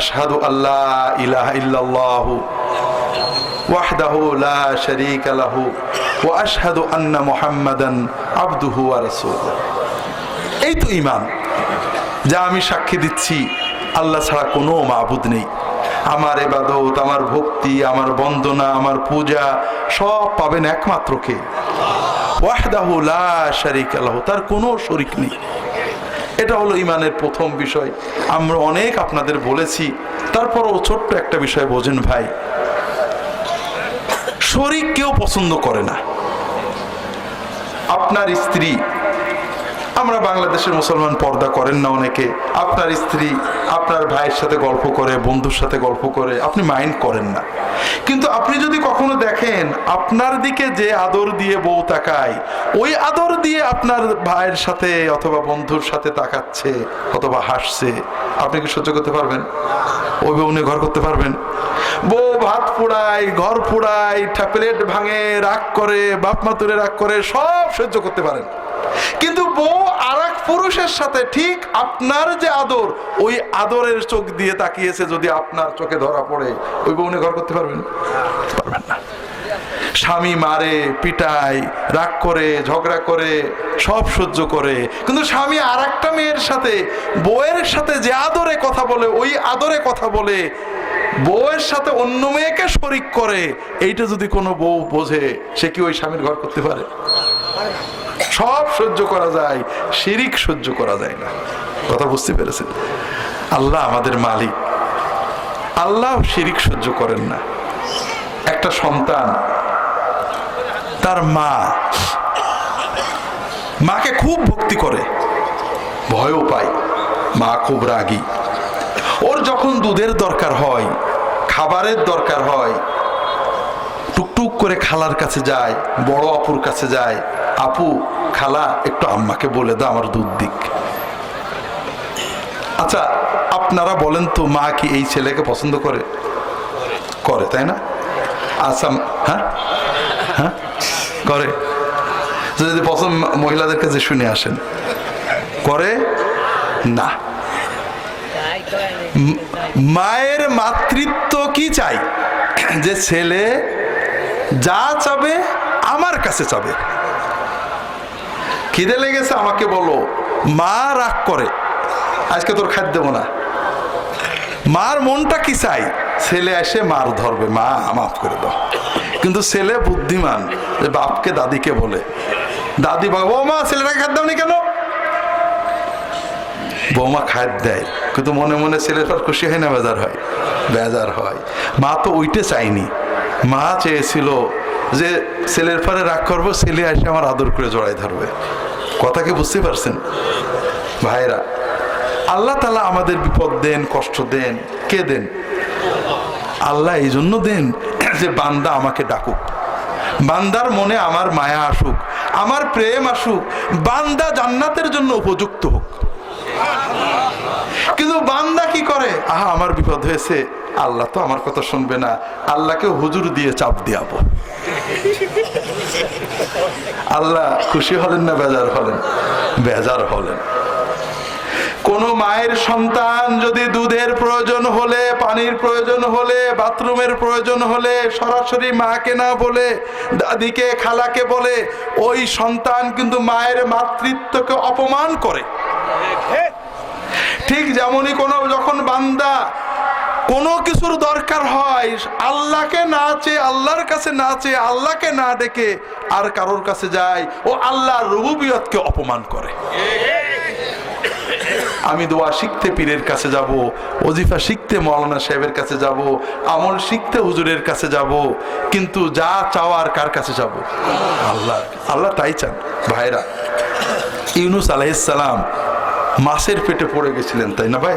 أشهد أن لا إله إلا الله وحده لا شريك له وأشهد أن محمدا عبده ورسوله এই তো ইমান যা আমি সাক্ষী দিচ্ছি, আল্লাহ ছাড়া কোনো মাবুদ নেই। আমার এবাদত আমার ভক্তি, আমার বন্দনা, আমার পূজা, সব পাবেন একমাত্রকে কে? ওয়াহদাহু লা শারিক আল্লাহ তার কোনো শরিক নেই। এটা হলো ইমানের প্রথম বিষয়। আমরা অনেক আপনাদের বলেছি, তারপরও ছোট্ট একটা বিষয় বোঝেন ভাই। শরিক কেউ পছন্দ করে না। আপনার স্ত্রী আমরা বাংলাদেশের মুসলমান পর্দা করেন না অনেকে। আপনার স্ত্রী, আপনার ভাইয়ের সাথে গল্প করে, বন্ধুর সাথে গল্প করে, আপনি মাইন্ড করেন না। কিন্তু আপনি যদি কখনো দেখেন, আপনার দিকে যে আদর দিয়ে বউ তাকায়, ওই আদর দিয়ে আপনার ভাইয়ের সাথে অথবা বন্ধুর সাথে তাকাচ্ছে অথবা হাসছে, আপনি কি সহ্য করতে পারবেন? ওই বউ নিয়ে ঘর করতে পারবেন? বউ ভাত পোড়ায় ঘর পোড়ায় প্লেট ভাঙে, রাগ করে, বাপ মা তুলে রাগ করে, সব সহ্য করতে পারেন। কিন্তু বউ আর পুরুষের সাথে ঠিক আপনার যে আদর, ওই আদরের চোখ দিয়ে তাকিয়েছে যদি আপনার চোখে ধরা পড়ে, ওই বউ ঘর করতে পারবেন? পারবেন না। স্বামী মারে, পিটায়, রাগ করে, ঝগড়া করে, সব সহ্য করে। কিন্তু স্বামী আর একটা মেয়ের সাথে, বউয়ের সাথে যে আদরে কথা বলে, ওই আদরে কথা বলে, বউয়ের সাথে অন্য মেয়েকে শরিক করে, এইটা যদি কোনো বউ বোঝে, সে কি ওই স্বামীর ঘর করতে পারে? সব সহ্য করা যায়, শিরিক সহ্য করা যায় না। কথা বুঝতে পেরেছেন? আল্লাহ আমাদের মালিক। আল্লাহ শিরিক সহ্য করেন না। একটা সন্তান, তার মা, মাকে খুব ভক্তি করে, ভয়ও পায়, মা খুব রাগী। ওর যখন দুধের দরকার হয়, খাবারের দরকার হয়, টুকটুক করে খালার কাছে যায়, বড় আপুর কাছে যায় আপু, খালা, একটু আম্মাকে বলে দাও আমার দুধ দিক আচ্ছা আপনারা বলেন তো মা কি এই ছেলেকে পছন্দ করে? করে, তাই না? আচ্ছা হ্যাঁ? হ্যাঁ? করে। যদি পছন্দ মহিলাদের কাছে শুনে আসেন। করে? না। মায়ের মাতৃত্ব কি চাই? যে ছেলে যা চাবে, আমার কাছে চাবে। খিদে লেগেছে, আমাকে বলো, মা রাগ করে। আজকে তোর খাদ্য দেবো না। মার মনটা কি চাই? ছেলে এসে মার ধরবে। মা, মাফ করে দাও। কিন্তু ছেলে বুদ্ধিমান, যে বাপকে দাদিকে বলে। দাদি বাবা ও মা ছেলেটাকে খাদ্য দাওনি কেন? বৌমা খাদ্য দেয়, কিন্তু মনে মনে ছেলের পর খুশি হয় না, বেজার হয়। বেজার হয়। মা তো ওইটে চাইনি মা চেয়েছিল যে ছেলের পরে রাগ করব, ছেলে এসে আমার আদর করে জড়াই ধরবে। কথা কি বুঝতে পারছেন? ভাইরা, আল্লাহ তালা আমাদের বিপদ দেন, কষ্ট দেন। কে দেন? আল্লাহ এই জন্য দেন যে বান্দা আমাকে ডাকুক। বান্দার মনে আমার মায়া আসুক, আমার প্রেম আসুক, বান্দা জান্নাতের জন্য উপযুক্ত হোক। কিন্তু বান্দা কি করে? আহা, আমার বিপদ হয়েছে। আল্লাহ তো আমার কথা শুনবে না। আল্লাহকে হুজুর দিয়ে চাপ দিয়াবো। আল্লাহ খুশি হলেন না বেজার হলেন? বেজার হলেন। কোন মায়ের সন্তান যদি দুধের প্রয়োজন হলে, পানির প্রয়োজন হলে, বাথরুমের প্রয়োজন হলে, সরাসরি মাকে না বলে, দাদিকে, খালাকে বলে, ওই সন্তান কিন্তু মায়ের মাতৃত্বকে অপমান করে। ঠিক যেমনই কোনো যখন বান্দা কোনো কিছুর দরকার হয়। আল্লাহকে না চেয়ে, আল্লাহর কাছে না চেয়ে, আল্লাহকে না ডেকে আর কারোর কাছে যায় ও আল্লাহর রুবুবিয়তকে অপমান করে। আমি দোয়া শিখতে পীরের কাছে যাব, ওজিফা শিখতে মৌলানা সাহেবের কাছে যাব, আমল শিখতে হুজুরের কাছে যাব, কিন্তু যা চাওয়ার কার কাছে যাব? আল্লাহ আল্লাহ তাই চান। ভাইরা, ইউনুস আলাইসালাম মাছের পেটে পড়ে গেছিলেন, তাই না ভাই?